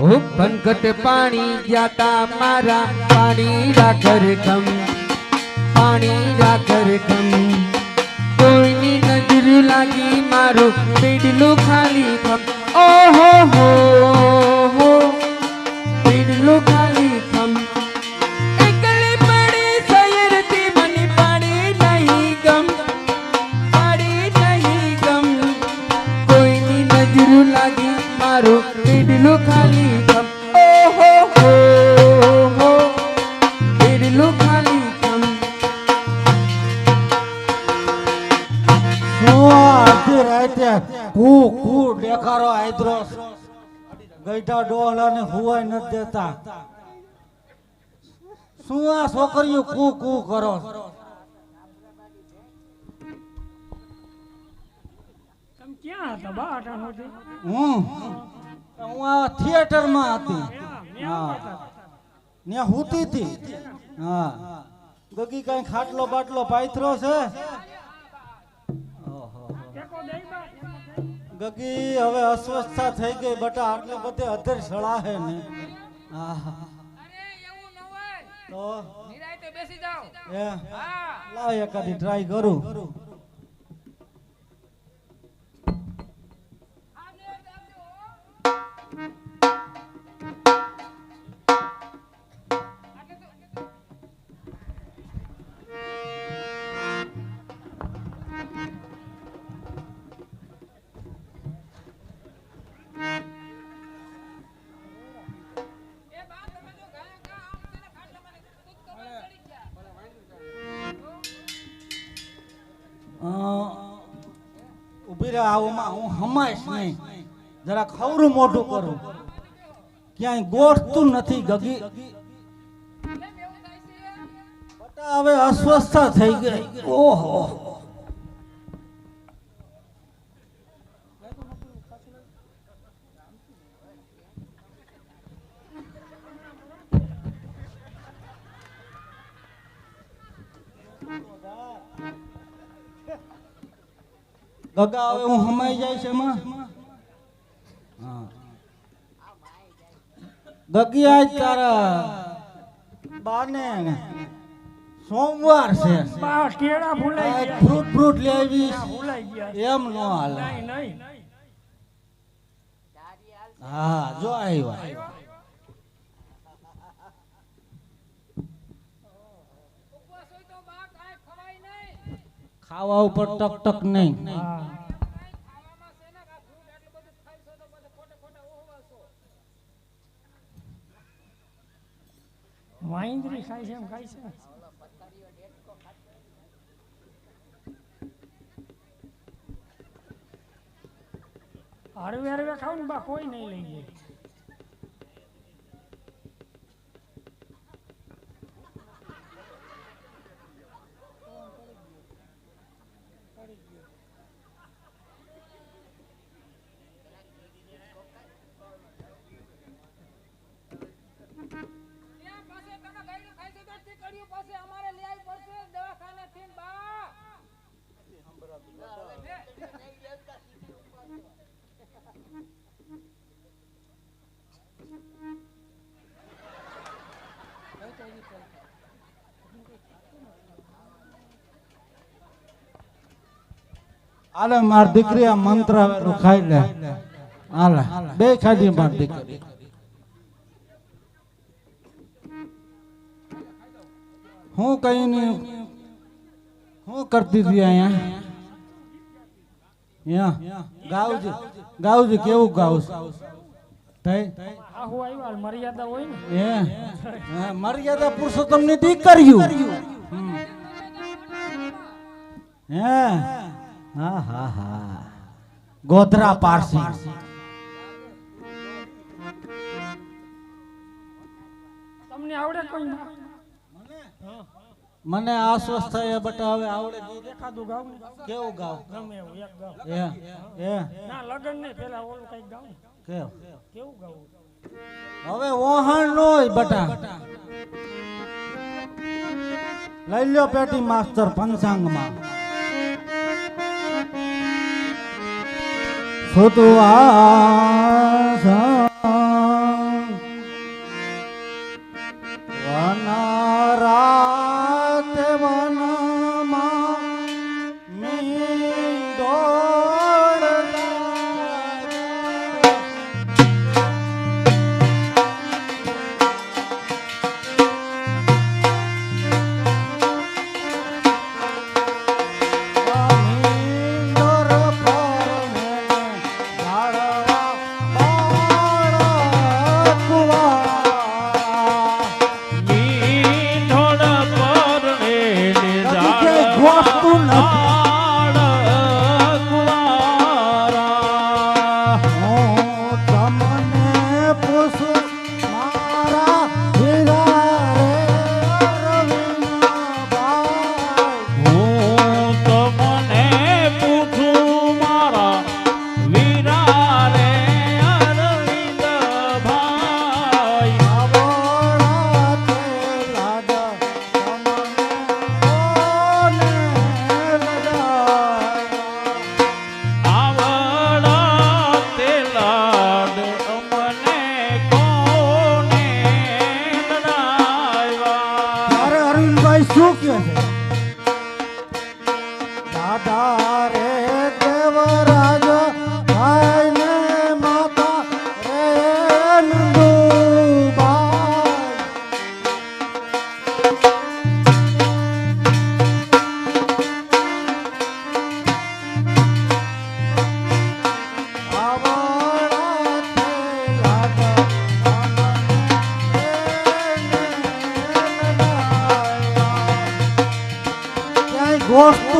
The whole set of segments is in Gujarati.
હો પાણી જાતા મારા પાણી રાખર ખમ, પાણી રાખર ખમ. કોઈની નજર લાગી મારો પીડલું ખાલી ખમ. ઓહો હો. અડધી રાતે કુ કુ દેખારો આયદ્રો ગઈઠા ડોહલા ને હુવાય દેતા શું આ છોકરીઓ કુ કુ કરો ક્યાં હતા બા અટાણોથી? હું હું આ થિયેટરમાં હતી. હા. હુતી હતી હા. ગગી કઈ ખાટલો બાટલો પાથરો છે? ગગી હવે અસ્વસ્થતા થઈ ગઈ બટા આટલે બધે અધર સળાહે ને. આહા. તો? એ લાવ એકાદી ટ્રાય કરું. ઊભી રહે હું હમાઈશ નહીં. જરા ખવરું મોઢું કરું. ક્યાંય ગોઠતું નથી ગગી. બટા હવે અસ્વસ્થતા થઈ ગઈ. ઓહો. ગગા હવે હું હમાઈ જાય છે એમાં? ગગી આજ તારા બાને સોમવાર છે. કેળા ભૂલાઈ ગયા. ફ્રૂટ ફ્રૂટ આવીશ. ભૂલાઈ ગયા એમ નો હાલે. નહીં નહીં. હા જો આવ્યા ખાવા ઉપર ટક ટક નહીં. વાંદરી ખાય છે એમ ખાય છે? હરવે હરવે ખાવ ને બા, કોઈ નહીં લઈ જાય. આલે, માર દીકરી આ મંત્ર ખાઈ લે. હાલે બે ખાધી માર દીકરી. હું કઈ નહીં હું કરતી હતી અહીંયા? ગાવજી. ગાવજી, કેવું તઈ? મર્યાદા પુરુષોત્તમની દીકરીઓ હે? હા હા હા ગોધરા પારસી. તમને આવડે કોઈ મને આશ્વસ્ત થાય બટા હવે આવડે દેખાતું ગાવ કેવું ગાવ? ગમે એવું એક ગાવ. એ એ. ના લગન ને પેલા ઓલું કઈ ગાવ કેવું? કેવું ગાવ? હવે ઓહણ નો બટા. લઈ લ્યો પેટી માસ્ટર પંચાંગમાં. સુતુઆ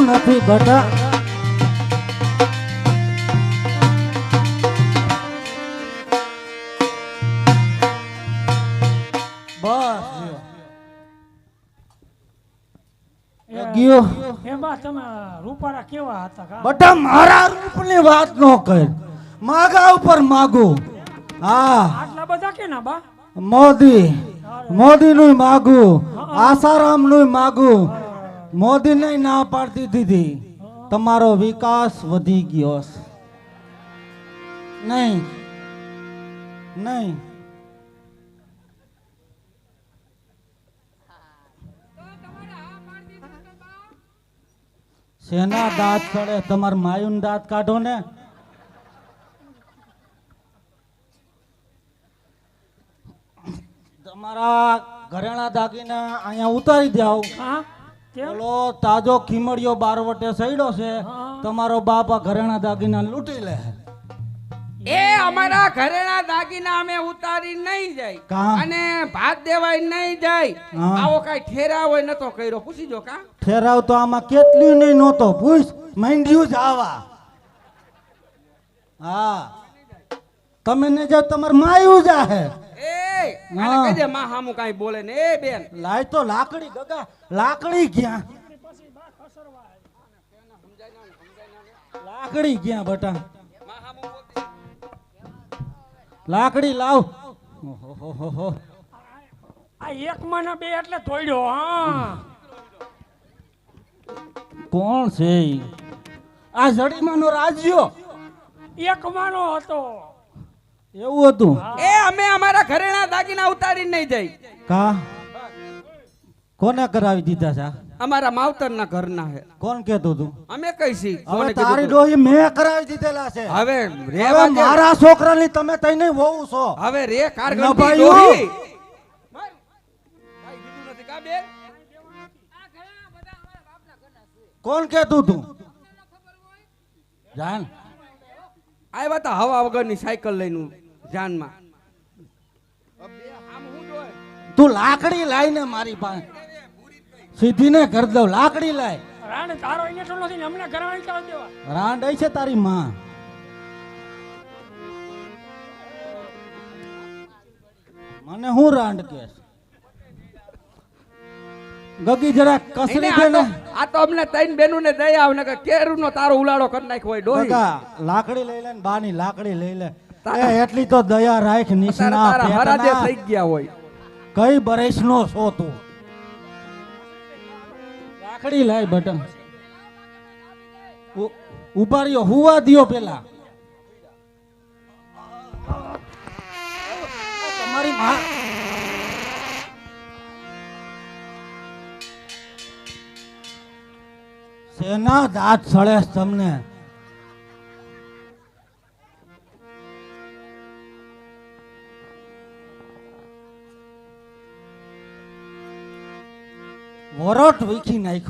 નથી બટા બસ. લ્યો. એ ગયો. એમાં તમે રૂપારા કેવા હતા બટા મારા રૂપની વાત ન કર. માગા ઉપર માગું. હા. આટલા બધા કે ના બા? મોદી. મોદી નું માગું. આસારામનું માગું. મોદી ને પાડતી દીધી. તમારો વિકાસ વધી ગયો. નહીં. નહીં. શેના દાંત ચડે? તમાર માયુન દાંત કાઢો ને. તમારા ઘરેણા દાગીના અહીંયા ઉતારી જાવ હા. પેલો તાજો ખીમડિયો બારવટે સૈડો છે. તમારો બાપા ઘરેણા દાગીના લૂંટી લે. એ અમારા ઘરેણા દાગીના અમે ઉતારી નહીં જાય. અને ભાત દેવાય નહીં જાય. આવો કઈ ઠેરાવ હોય નતો કર્યો. પૂછી જો કા? ઠેરાવ તો આમાં કેટલી નહીં નહોતો. પૂછ માંડ્યું જ આવા. હા. તમે ને જો તમાર માયું જાહે. આને કહી દે માં હામું કાંઈ બોલે ને. એ બેન. લાય તો લાકડી ગગા લાકડી ક્યાં લાકડી ક્યાં બટા. લાકડી લાવ. આ એક માં બે એટલે તોડ્યો હા. કોણ છે આ આ જડીમાંનો રાજ્યો. એક માનો હતો. એવું હતું. એ અમે અમારા ઘરેણા દાગીના ઉતારી નહીં જાય કા? કોને કરાવી દીધા છે? અમારા માવતરના ઘરના હે. કોણ કેતું તું? અમે કઈ છી હવે તારી? ડોહી મે કરાવી દીધેલા છે. હવે હવે રેવા મારા છોકરાની તમે તઈને વહુ છો. હવે રે કારગંદી ડોહી. કાંઈ કીધું નથી કા બેન? કોણ કેતું તું? જાન. આવ્યા તા હવા વગરની સાયકલ લઈને જાનમાં. તું લાકડી લાઈને મારી પાસે. સીધી ને કર દઉં લાકડી લાય. રાણ તારો એને અમને ચાલ દેવા. છે તારી માં. મને હું રાંડ કે ગગી જરા કસરી આ દે ને તો- આ તો અમને તૈન બેનું ને દઈ આવે ને કે કેરું નો તારો ઉલાડો કરી નાખ્યો હોય ડોહી. ગગા લાકડી લઈ લે ને બાની લાકડી લઈ લે. એ એટલી તો દયા રાખ નિશના તારા હરાજે થઈ ગયા હોય. કઈ બરેશ નો છો તું? રાખડી લાય બટન. ઊભા રહ્યો, હુવા દિયો પેલા. તમારી માં શેના દાંત સળે તમને? વરોટ વીખી નાખ્યો